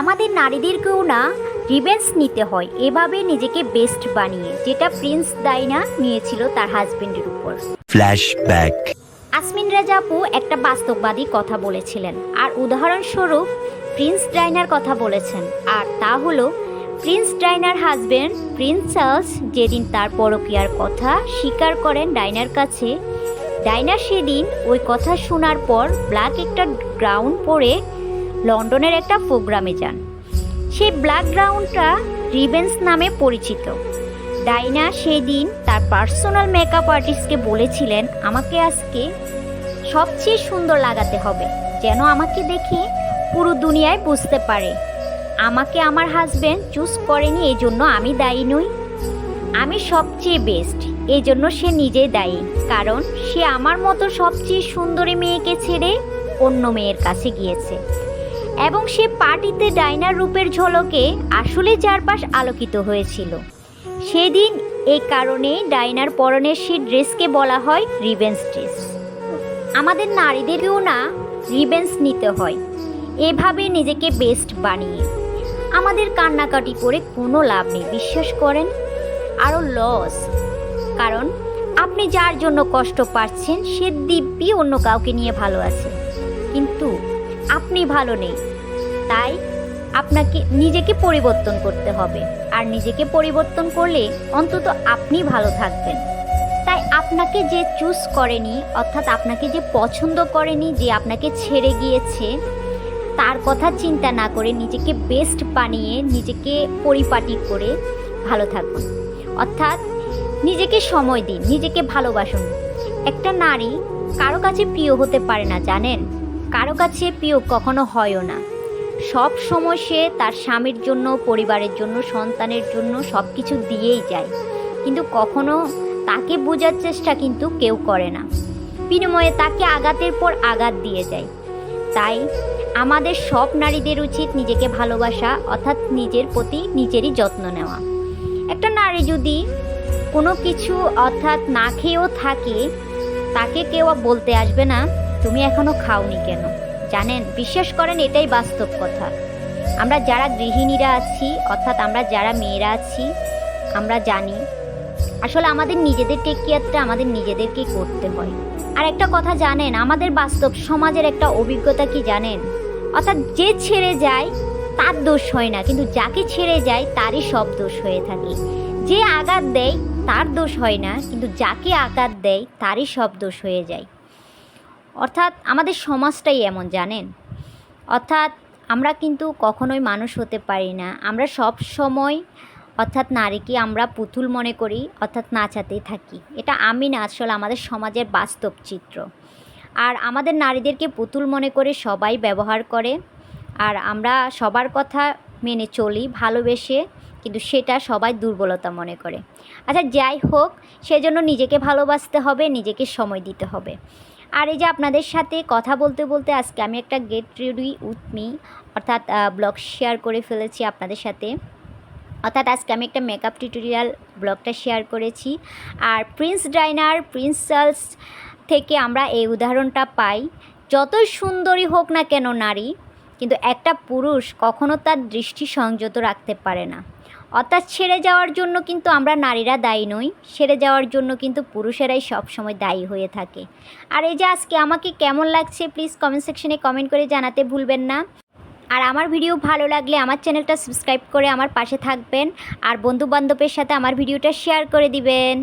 আমাদের নারীদেরকেও না রিভেন্স নিতে হয়। এভাবে নিজেকে বেস্ট বানিয়ে যেটা প্রিন্স দাইনা নিয়েছিল তার হাজবেন্ডের উপর। Flashback. আসমিন রাজা আপু একটা বাস্তববাদী কথা বলেছিলেন। আর উদাহরণস্বরূপ প্রিন্স ডাইনার কথা বলেছেন। আর তা হলো প্রিন্স ডাইনার হাজবেন্ড প্রিন্স চার্লস যেদিন তার পরকীয়ার কথা স্বীকার করেন ডাইনার কাছে ডাইনার সেদিন ওই কথা শোনার পর ব্ল্যাক একটা গ্রাউন্ড পরে লন্ডনের একটা প্রোগ্রামে যান। সেই ব্ল্যাক গ্রাউন্ডটা রিভেন্স নামে পরিচিত। ডাইনা সেদিন তার পার্সোনাল মেকআপ আর্টিস্টকে বলেছিলেন, আমাকে আজকে সবচেয়ে সুন্দর লাগাতে হবে, যেন আমাকে দেখে পুরো দুনিয়ায় বুঝতে পারে। আমাকে আমার হাজব্যান্ড চুজ করেনি এই জন্য আমি দায়ী নই। আমি সবচেয়ে বেস্ট এই জন্য সে নিজে দায়ী, কারণ সে আমার মতো সবচেয়ে সুন্দরী মেয়েকে ছেড়ে অন্য মেয়ের কাছে গিয়েছে। এবং সে পার্টিতে ডাইনার রূপের ঝলকে আসলে চারপাশ আলোকিত হয়েছিল। সেদিন এই কারণে ডাইনার পরনের সে ড্রেসকে বলা হয় রিভেন্স ড্রেস। আমাদের নারীদেরকেও না রিভেন্স নিতে হয়। এভাবে নিজেকে বেস্ট বানিয়ে। আমাদের কান্নাকাটি করে কোনো লাভ নেই, বিশ্বাস করেন? আরও লস। কারণ আপনি যার জন্য কষ্ট পাচ্ছেন, সে দিব্যি অন্য কাউকে নিয়ে ভালো আছে। কিন্তু আপনি ভালো নেই। তাই আপনাকে নিজেকে পরিবর্তন করতে হবে। আর নিজেকে পরিবর্তন করলে অন্তত আপনি ভালো থাকবেন। তাই আপনাকে যে চুজ করেনি, অর্থাৎ আপনাকে যে পছন্দ করেনি, যে আপনাকে ছেড়ে গিয়েছে, তার কথা চিন্তা না করে নিজেকে বেস্ট বানিয়ে নিজেকে পরিপাটি করে ভালো থাকুন। অর্থাৎ নিজেকে সময় দিন, নিজেকে ভালোবাসুন। একটা নারী কারও কাছে প্রিয় হতে পারে না, জানেন? কারও কাছে প্রিয় কখনো হয়ও না। সব সময় সে তার স্বামীর জন্য, পরিবারের জন্য, সন্তানের জন্য সব কিছু দিয়েই যায়। কিন্তু কখনো তাকে বোঝার চেষ্টা কিন্তু কেউ করে না। বিনিময়ে তাকে আঘাতের পর আঘাত দিয়ে যায়। তাই আমাদের সব নারীদের উচিত নিজেকে ভালোবাসা, অর্থাৎ নিজের প্রতি নিজেরই যত্ন নেওয়া। একটা নারী যদি কোনো কিছু, অর্থাৎ না খেয়েও থাকে, তাকে কেউ বলতে আসবে না, তুমি এখনও খাওনি কেন? জানেন, বিশ্বাস করেন, এটাই বাস্তব কথা। আমরা যারা গৃহিণীরা আছি, অর্থাৎ আমরা যারা মেয়েরা আছি, আমরা জানি, আসলে আমাদের নিজেদের টেক কেয়ারটা আমাদের নিজেদেরকেই করতে হয়। আর একটা কথা জানেন, আমাদের বাস্তব সমাজের একটা অভিজ্ঞতা কি জানেন? অর্থাৎ যে ছেড়ে যায়, তার দোষ হয় না, কিন্তু যাকে ছেড়ে যায়, তারই সব দোষ হয়ে থাকে। যে আঘাত দেয়, তার দোষ হয় না, কিন্তু যাকে আঘাত দেয়, তারই সব দোষ হয়ে যায়। অর্থাৎ আমাদের সমাজটাই এমন, জানেন? অর্থাৎ আমরা কিন্তু কখনোই মানুষ হতে পারি না। আমরা সব সময়, অর্থাৎ নারীকে আমরা পুতুল মনে করি, অর্থাৎ নাচাতেই থাকি। এটা আমি না, আসলে আমাদের সমাজের বাস্তব চিত্র। আর আমাদের নারীদেরকে পুতুল মনে করে সবাই ব্যবহার করে। আর আমরা সবার কথা মেনে চলি, ভালোবেসে, কিন্তু সেটা সবাই দুর্বলতা মনে করে। আচ্ছা যাই হোক, সেজন্য নিজেকে ভালোবাসতে হবে, নিজেকে সময় দিতে হবে। আর এই যে আপনাদের সাথে কথা বলতে বলতে আজকে আমি একটা গেট রেডি উইথ মি অর্থাৎ ব্লগ শেয়ার করে ফেলেছি আপনাদের সাথে। অর্থাৎ আজকে আমি একটা মেকআপ টিউটোরিয়াল ব্লগটা শেয়ার করেছি। আর প্রিন্স ডাইনার প্রিন্স চার্লস থেকে আমরা এই উদাহরণটা পাই। যত সুন্দরী হোক না কেন নারী কিন্তু একটা পুরুষ কখনো তার দৃষ্টি সংযত রাখতে পারে না। অর্থাৎ ছেড়ে যাওয়ার জন্য কিন্তু আমরা নারীরা দায়ী নই, ছেড়ে যাওয়ার জন্য কিন্তু পুরুষেরাই সবসময় দায়ী হয়ে থাকে। আর এই যে আজকে আমাকে কেমন লাগছে প্লিজ কমেন্ট সেকশনে কমেন্ট করে জানাতে ভুলবেন না। আর আমার ভিডিও ভালো লাগলে আমার চ্যানেলটা সাবস্ক্রাইব করে আমার পাশে থাকবেন। আর বন্ধু বান্ধবের সাথে আমার ভিডিওটা শেয়ার করে দিবেন।